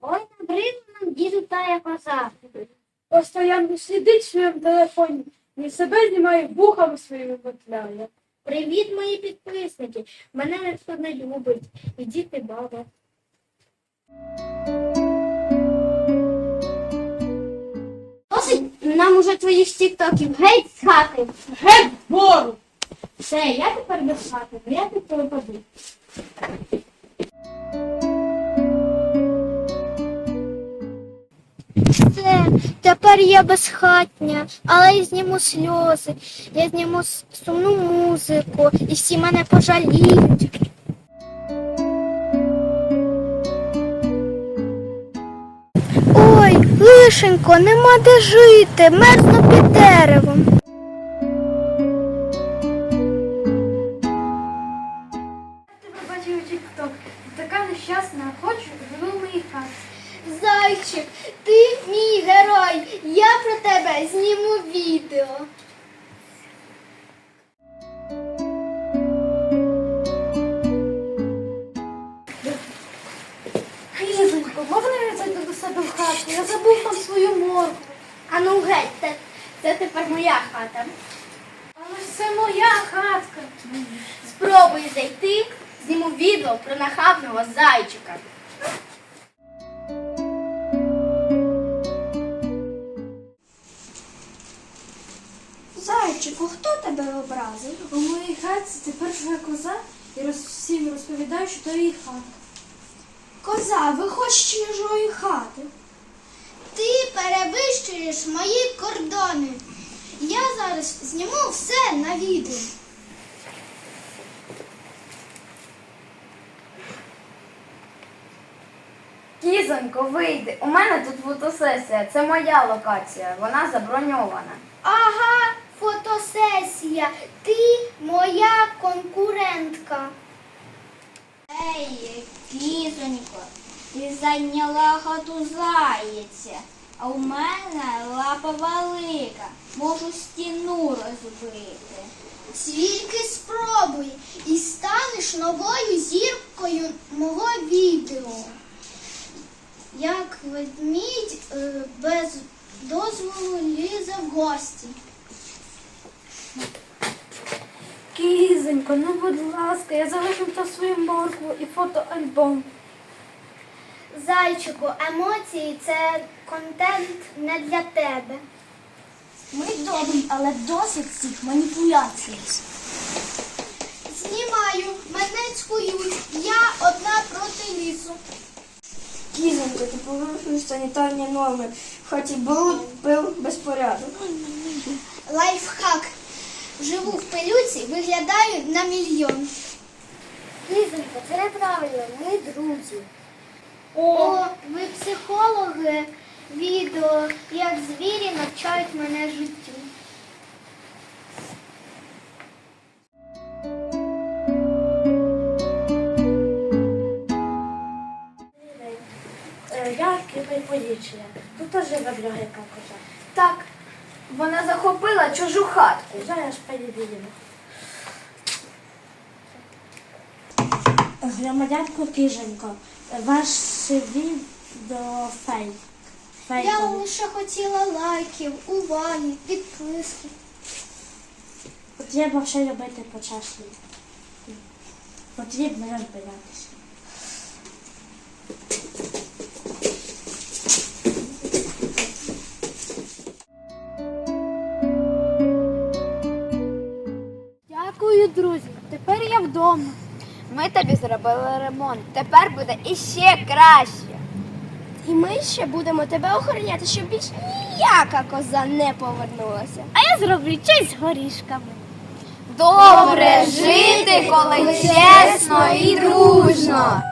Ой, набридла нам діду тая коза. Постоянно сидить в своєму телефоні, і себе знімає вухами своїми ботляє. Привіт, мої підписники! Мене ніхто не любить. І діти баба. Досить нам уже твоїх тіктоків. Геть з хати. Геть з. Все, я тепер до хати, бо я тепер пропаду. Все, тепер я безхатня, але я зніму сльози, я зніму сумну музику, і всі мене пожаліють. Ой, лишенько, нема де жити, мерзну під деревом. Тебе бачив тік-ток. Така нещасна, хочу, живи в моїй хаті. Зайчик, ти мій герой. Я про тебе зніму відео. Лізонько, можна я зайду до себе в хату? Я забув там свою морку. А ну геть, це, це тепер моя хата. Але ж це моя хатка. Спробуй зайти, зніму відео про нахабного зайчика. Зайчику, хто тебе образив? У моїй хатці тепер живе коза і роз... всім розповідаю, що то її хата. Коза, виходь з чужої хати. Ти перевищуєш мої кордони. Я зараз зніму все на відео. Кізонько, вийди. У мене тут фотосесія. Це моя локація. Вона заброньована. Ага, фотосесія. Ти моя конкурентка. Ей, кізонько, ти зайняла хату заєця, а у мене лапа велика. Можу стіну розбити. Тільки спробуй і станеш новою зіркою мого відео. Як ведмідь е, без дозволу лізе в гості. Кізонько, ну будь ласка, я залишив там свою моркву і фотоальбом. Зайчику, емоції це контент не для тебе. Ми добрі, але досить цих маніпуляцій. Знімаю, мене цькують. Я одна проти лісу. Кізонько, ти порушуєш санітарні норми. В хаті бруд, пил, безпорядок. Лайфхак. Живу в пилюці, виглядаю на мільйон. Лізонько, це неправильно, ми друзі. О, ви психологи. Відео, як звірі навчають мене життю. Е, Я кипайполічня. Тут теж живе яка коза. Так, вона захопила чужу хатку. Зараз перевіримо. Громадянко Кіженко, ваше відео фейк. Я лише хотіла лайків, уваги, підписки. Треба все робити почесно. Потрібно розбиратися. Тепер. Ми тобі зробили ремонт. Тепер буде іще краще. І ми ще будемо тебе охороняти, щоб більш ніяка коза не повернулася. А я зроблю чай з горішками. Добре жити, коли чесно і дружно.